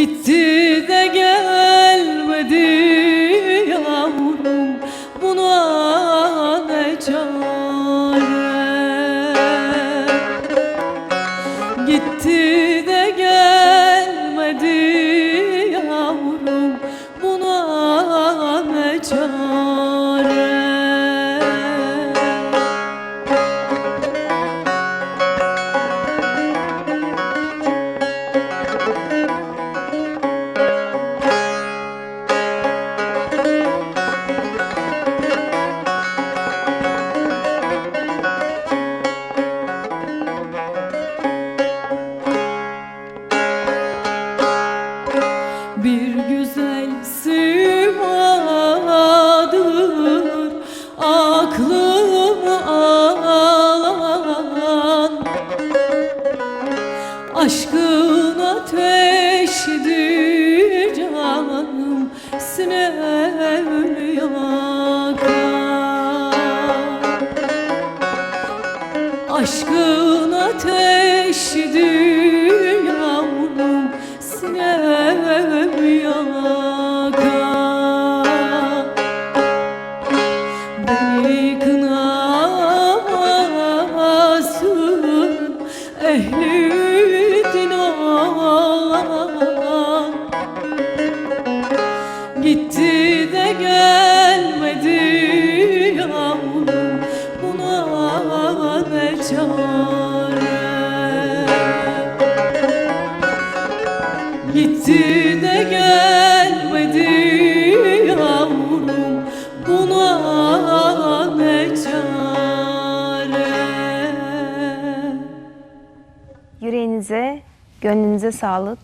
Gitti de gelmedi yavrum. Buna güzel simadır aklımı alan Aşkın ateşidir canım. Sinemi yakar Aşkın ateşidir ehli Gitti de gelmedi yavrum Buna ne çare? Gitti gönlünüze sağlık.